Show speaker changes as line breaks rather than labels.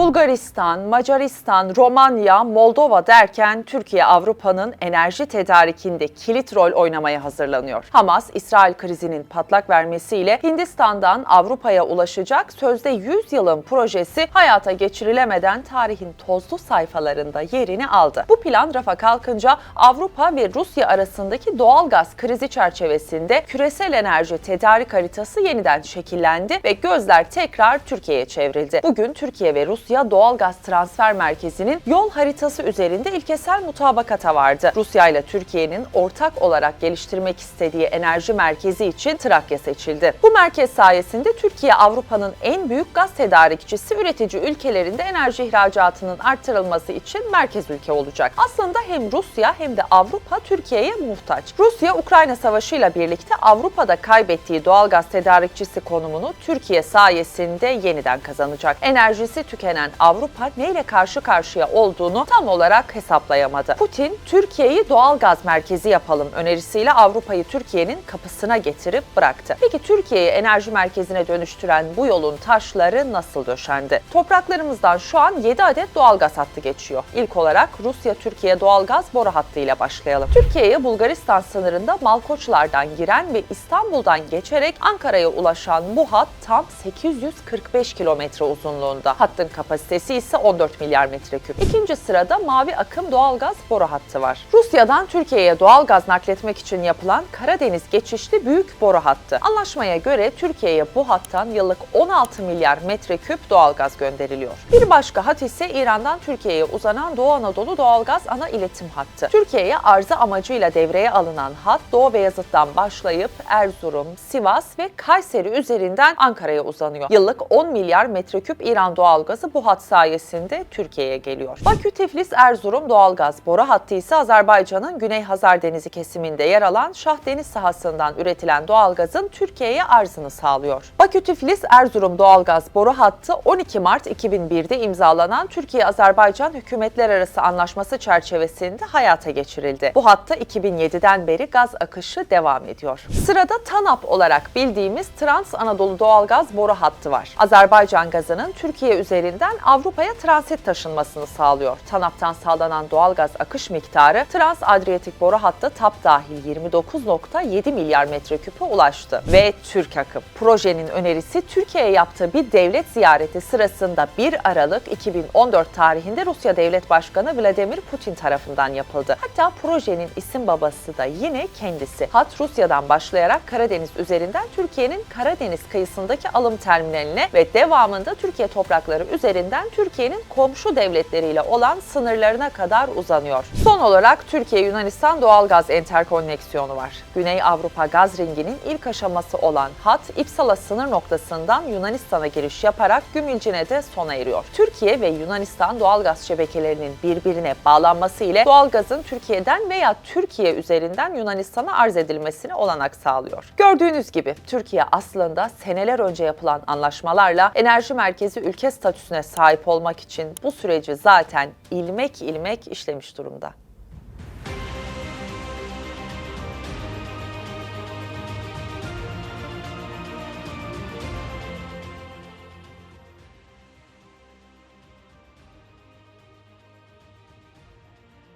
Bulgaristan, Macaristan, Romanya, Moldova derken Türkiye Avrupa'nın enerji tedarikinde kilit rol oynamaya hazırlanıyor. Hamas, İsrail krizinin patlak vermesiyle Hindistan'dan Avrupa'ya ulaşacak sözde 100 yılın projesi hayata geçirilemeden tarihin tozlu sayfalarında yerini aldı. Bu plan rafa kalkınca Avrupa ve Rusya arasındaki doğal gaz krizi çerçevesinde küresel enerji tedarik haritası yeniden şekillendi ve gözler tekrar Türkiye'ye çevrildi. Bugün Türkiye ve Rusya doğal gaz transfer merkezinin yol haritası üzerinde ilkesel mutabakata vardı. Rusya ile Türkiye'nin ortak olarak geliştirmek istediği enerji merkezi için Trakya seçildi. Bu merkez sayesinde Türkiye Avrupa'nın en büyük gaz tedarikçisi üretici ülkelerinde enerji ihracatının artırılması için merkez ülke olacak. Aslında hem Rusya hem de Avrupa Türkiye'ye muhtaç. Rusya Ukrayna Savaşı ile birlikte Avrupa'da kaybettiği doğal gaz tedarikçisi konumunu Türkiye sayesinde yeniden kazanacak. Enerjisi tükenen Avrupa neyle karşı karşıya olduğunu tam olarak hesaplayamadı. Putin, Türkiye'yi doğal gaz merkezi yapalım önerisiyle Avrupa'yı Türkiye'nin kapısına getirip bıraktı. Peki Türkiye'yi enerji merkezine dönüştüren bu yolun taşları nasıl döşendi? Topraklarımızdan şu an 7 adet doğal gaz hattı geçiyor. İlk olarak Rusya-Türkiye doğal gaz boru hattıyla başlayalım. Türkiye'ye Bulgaristan sınırında Malkoçlar'dan giren ve İstanbul'dan geçerek Ankara'ya ulaşan bu hat tam 845 kilometre uzunluğunda. Hattın kapasitesi ise 14 milyar metreküp. İkinci sırada Mavi Akım doğalgaz boru hattı var. Rusya'dan Türkiye'ye doğalgaz nakletmek için yapılan Karadeniz geçişli büyük boru hattı. Anlaşmaya göre Türkiye'ye bu hattan yıllık 16 milyar metreküp doğalgaz gönderiliyor. Bir başka hat ise İran'dan Türkiye'ye uzanan Doğu Anadolu doğalgaz ana iletim hattı. Türkiye'ye arıza amacıyla devreye alınan hat Doğu Beyazıt'tan başlayıp Erzurum, Sivas ve Kayseri üzerinden Ankara'ya uzanıyor. Yıllık 10 milyar metreküp İran doğalgazı bu hat sayesinde Türkiye'ye geliyor. Bakü Tiflis Erzurum doğalgaz boru hattı ise Azerbaycan'ın Güney Hazar Denizi kesiminde yer alan Şah Deniz sahasından üretilen doğalgazın Türkiye'ye arzını sağlıyor. Bakü Tiflis Erzurum doğalgaz boru hattı 12 Mart 2001'de imzalanan Türkiye-Azerbaycan hükümetler arası anlaşması çerçevesinde hayata geçirildi. Bu hatta 2007'den beri gaz akışı devam ediyor. Sırada TANAP olarak bildiğimiz Trans Anadolu doğalgaz boru hattı var. Azerbaycan gazının Türkiye üzerinden Avrupa'ya transit taşınmasını sağlıyor. TANAP'tan sağlanan doğalgaz akış miktarı Trans Adriyatik boru hattı TAP dahil 29.7 milyar metreküpe ulaştı. Ve Türk akım. Projenin önerisi Türkiye'ye yaptığı bir devlet ziyareti sırasında 1 Aralık 2014 tarihinde Rusya Devlet Başkanı Vladimir Putin tarafından yapıldı. Hatta projenin isim babası da yine kendisi. Hat Rusya'dan başlayarak Karadeniz üzerinden Türkiye'nin Karadeniz kıyısındaki alım terminaline ve devamında Türkiye toprakları üzerinden Türkiye'nin komşu devletleriyle olan sınırlarına kadar uzanıyor. Son olarak Türkiye-Yunanistan doğalgaz enterkonneksiyonu var. Güney Avrupa gaz ringinin ilk aşaması olan hat İpsala sınır noktasından Yunanistan'a giriş yaparak Gümülcine de sona eriyor. Türkiye ve Yunanistan doğalgaz şebekelerinin birbirine bağlanması ile doğalgazın Türkiye'den veya Türkiye üzerinden Yunanistan'a arz edilmesine olanak sağlıyor. Gördüğünüz gibi Türkiye aslında seneler önce yapılan anlaşmalarla enerji merkezi ülke statüsüne sahip olmak için bu süreci zaten ilmek ilmek işlemiş durumda.